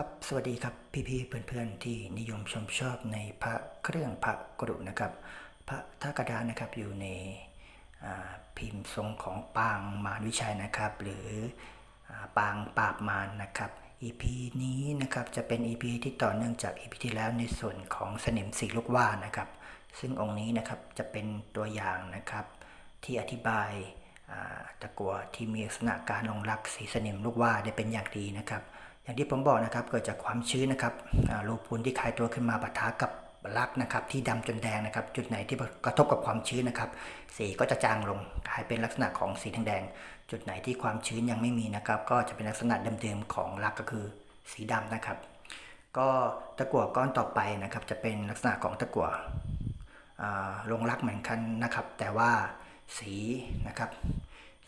ครับสวัสดีครับพี่ๆเพื่อนๆที่นิยมชมชอบในพระเครื่องพระกรุนะครับ พระท่ากระดานนะครับอยู่ในพิมพ์ทรงของปางมารวิชัยนะครับ หรืออปางปราบมารนะครับ EP นี้นะครับจะเป็น EP ที่ต่อเนื่องจาก EP ที่แล้วในส่วนของสนิมสีลูกว่านะครับ ซึ่งองค์นี้นะครับจะเป็นตัวอย่างนะครับ ที่อธิบายาตะกัวที่มีลักษณะการลงรักสีสนิมลูกว่าได้เป็นอย่างดีนะครับ อย่างที่ผมบอกนะครับ เกิดจากความชื้นนะครับอ่ารูนที่คลายตัวขึ้นมาปะทะกับรักนะครับที่ดำจนแดงนะครับ จุดไหนที่กระทบกับความชื้นนะครับ สีก็จะจางลงกลายเป็นลักษณะของสีแดงจุดไหนที่ความชื้นยังไม่มีนะครับ ก็จะเป็นลักษณะเดิมๆของรักก็คือสีดำนะครับ ก็ตะกั่วก้อนต่อไปนะครับ จะเป็นลักษณะของตะกั่วอ่าลงรักเหมือนกันนะครับ แต่ว่าสีนะครับ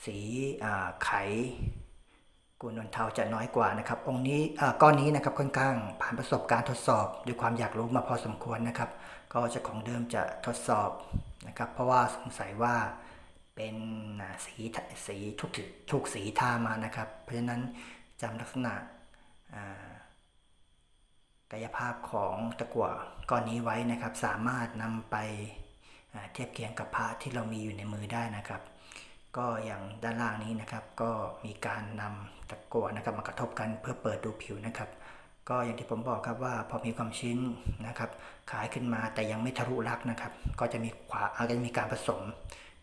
สีไข กุนนเทาจะน้อยกว่านะครับ องค์นี้ก้อนนี้นะครับค่อนข้างผ่านประสบการณ์ทดสอบด้วยความอยากรู้มาพอสมควรนะครับ ก็จะของเดิมจะทดสอบนะครับ เพราะว่าสงสัยว่าเป็นสีสีทุกทุกสีทามานะครับ เพราะฉะนั้นจำลักษณะกายภาพของตะกั่วก้อนนี้ไว้นะครับ สามารถนำไปเทียบเคียงกับพระที่เรามีอยู่ในมือได้นะครับ ก็อย่างด้านล่างนี้นะครับ ก็มีการนำตะกั่วนะครับมากระทบกันเพื่อเปิดดูผิวนะครับ ก็อย่างที่ผมบอกครับว่าพอมีความชื้นนะครับขายขึ้นมาแต่ยังไม่ทะลุรักนะครับ ก็จะมีขวาอาจจะมีการผสม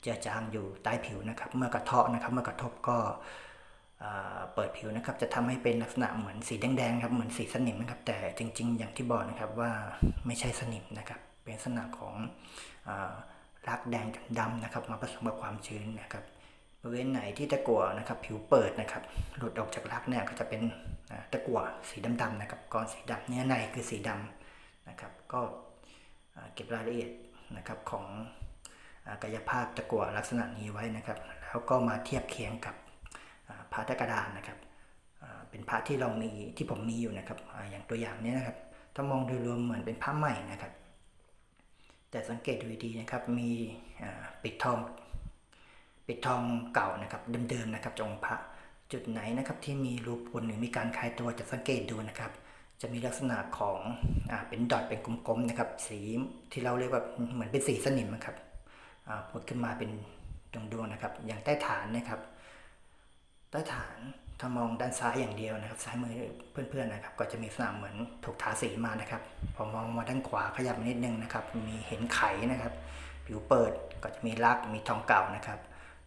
เจือจางอยู่ใต้ผิวนะครับ เมื่อกระเทาะนะครับ เมื่อกระทบก็เปิดผิวนะครับจะทำให้เป็นลักษณะเหมือนสีแดงๆครับเหมือนสีสนิมนะครับ แต่จริง ๆ อย่างที่บอกนะครับว่าไม่ใช่สนิมนะครับ เป็นลักษณะของอ รักแดงจนดำนะครับ มาผสมกับความชื้นนะครับบริเวณไหนที่ตะกั่วนะครับผิวเปิดนะครับ หลุดออกจากรักเนี่ยก็จะเป็นตะกั่วสีดำๆนะครับก้อนสีดำเนื้อในคือสีดำนะครับ ก็เก็บรายละเอียดนะครับของกายภาพตะกั่วลักษณะนี้ไว้นะครับ แล้วก็มาเทียบเคียงกับอ่าพระตะกระดานนะครับเป็นพระที่เรามีที่ผมมีอยู่นะครับอย่างตัวอย่างนี้นะครับ ถ้ามองโดยรวมเหมือนเป็นพระใหม่นะครับ แต่สังเกตดูดีนะครับมีปิดทองปิดทองเก่านะครับเดิมๆนะครับจงพระจุดไหนนะครับที่มีรูพุนหรือมีการคลายตัวจะสังเกตดูนะครับ จะมีลักษณะของอเป็นดอทเป็นกลมๆนะครับ สีที่เราเรียกว่าเหมือนเป็นสีสนิมนะครับอ่าผุดขึ้นมาเป็นดวงๆนะครับ อย่างใต้ฐานนะครับ ใต้ฐาน ถ้ามองด้านซ้ายอย่างเดียวนะครับ ซ้ายมือเพื่อนๆนะครับ ก็จะมีลักษณะเหมือนถูกทาสีมานะครับ พอมองมาด้านขวาขยับนิดนึงนะครับ มีเห็นไขนะครับ ผิวเปิดก็จะมีรักมีทองเก่านะครับ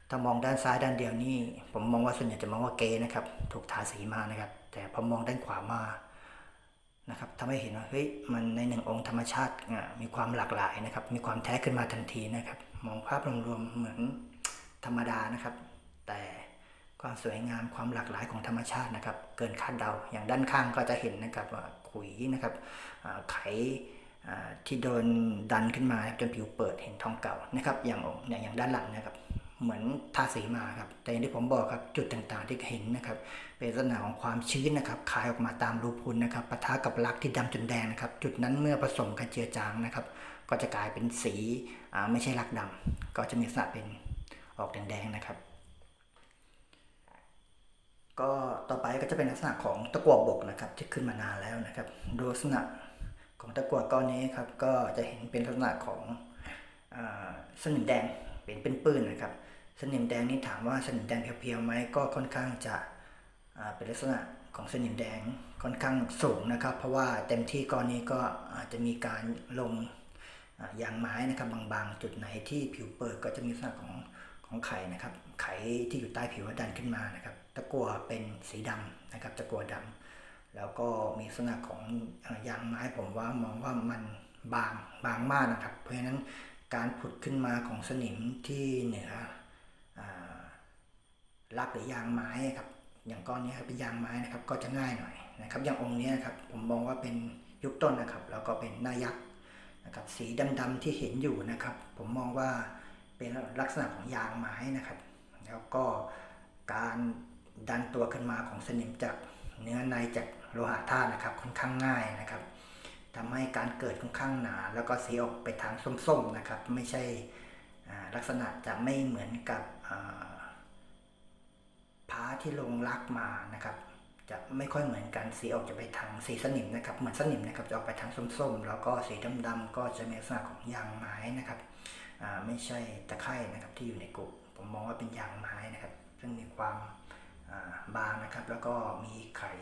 ถ้ามองด้านซ้ายด้านเดียวนี่ผมมองว่าส่วนใหญ่จะมองว่าเกนะครับ ถูกทาสีมานะครับ แต่พอมองด้านขวามานะครับทำให้เห็นว่าเฮ้ยมันในหนึ่งองค์ธรรมชาติอะมีความหลากหลายนะครับ มีความแท้ขึ้นมาทันทีนะครับ มองภาพรวมๆเหมือนธรรมดานะครับ แต่ ความสวยงามความหลากหลายของธรรมชาตินะครับ เกินคาดเดาอย่างด้านข้างก็จะเห็นนะครับว่าขุยนะครับไข่ที่โดนดันขึ้นมาจนผิวเปิดเห็นทองเก่านะครับ อย่างองค์เนี่ยอย่างด้านหลังนะครับ เหมือนทาสีมาครับ แต่อย่างที่ผมบอกครับจุดต่างๆที่เห็นนะครับ เป็นลักษณะของความชื้นนะครับคายออกมาตามรูพุนนะครับปะทะกับลักที่ดำจนแดงนะครับ จุดนั้นเมื่อผสมกันเจือจางนะครับ ก็จะกลายเป็นสีไม่ใช่ลักดำก็จะมีลักษณะเป็นออกแดงๆนะครับ ก็ต่อไปก็จะเป็นลักษณะของตะกั่วบกนะครับ ที่ขึ้นมานานแล้วนะครับดูลักษณะของตะกั่วก้อนนี้ครับก็จะเห็นเป็นลักษณะของอสนิมแดงเป็นเป็นปื้นนะครับ สนิมแดงนี่ถามว่าสนิมแดงเพียวๆไหมก็ค่อนข้างจะเป็นลักษณะของสนิมแดงค่อนข้างสูงนะครับ เพราะว่าเต็มที่ก้อนนี้ก็อาจจะมีการลงยางไม้นะครับบางๆ จุดไหนที่ผิวเปิดก็จะมีลักษณะของ ของไข่นะครับ ไข่ที่อยู่ใต้ผิวดันขึ้นมานะครับ ตะกั่วเป็นสีดำนะครับ ตะกั่วดำแล้วก็มีลักษณะของอยางไม้ผมว่ามองว่ามันบางบางมากนะครับ เพราะฉะนั้นการผุดขึ้นมาของสนิมที่เหนืออารักหรือยางไม้ครับ อย่างก้อนนี้ครับเป็นยางไม้นะครับ ก็จะง่ายหน่อยนะครับ อย่างองค์นี้ครับผมมองว่าเป็นยุคต้นนะครับ แล้วก็เป็นหน้ายักษ์นะครับ สีดำๆที่เห็นอยู่นะครับ ผมมองว่า เป็นลักษณะของยางไม้นะครับ แล้วก็การดันตัวขึ้นมาของสนิมจากเนื้อในจากโลหะธาตุนะครับค่อนข้างง่ายนะครับทำให้การเกิดค่อนข้างหนา แล้วก็สีออกไปทางส้มๆนะครับ ไม่ใช่ลักษณะจะไม่เหมือนกับอ่าที่ลงรักมานะครับ จะไม่ค่อยเหมือนกันสีออกจะไปทางสีสนิมนะครับ เหมือนสนิมนะครับจะออกไปทางส้มๆ แล้วก็สีดำๆก็จะมีลักษณะของยางไม้นะครับ ไม่ใช่ตะไคร่นะครับที่อยู่ในกุผมมองว่าเป็นยางไม้นะครับ ซึ่งมีความบางนะครับ แล้วก็มีไข่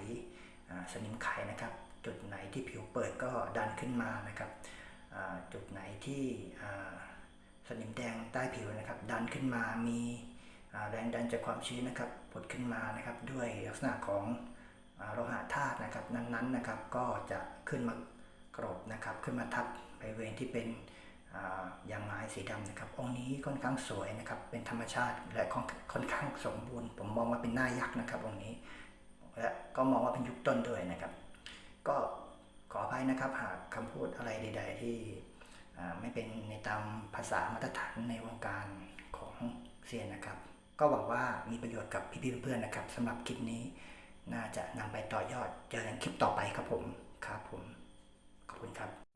สนิมไขนะครับ จุดไหนที่ผิวเปิดก็ดันขึ้นมานะครับจุดไหนที่สนิมแดงใต้ผิวนะครับ ดันขึ้นมามีแรงดันจากความชื้นนะครับผดขึ้นมานะครับ ด้วยลักษณะของโลหะธาตุนะครับนั้นๆนะครับก็จะขึ้นมากรบนะครับ ขึ้นมาทับบริเวณที่เป็น ยางไม้สีดำนะครับ องค์นี้ค่อนข้างสวยนะครับ เป็นธรรมชาติและค่อนค่อนข้างสมบูรณ์ ผมมองว่าเป็นหน้ายักษ์นะครับ องค์นี้ และก็มองว่าเป็นยุคต้นด้วยนะครับ ก็ขออภัยนะครับหากคำพูดอะไรใด ๆ ที่ไม่เป็นในตามภาษามาตรฐานในวงการของเซียนนะครับ ก็หวังว่ามีประโยชน์กับพี่ๆเพื่อนๆนะครับสำหรับคลิปนี้น่าจะนำไปต่อยอดเจอกันคลิปต่อไปครับผมครับผมขอบคุณครับ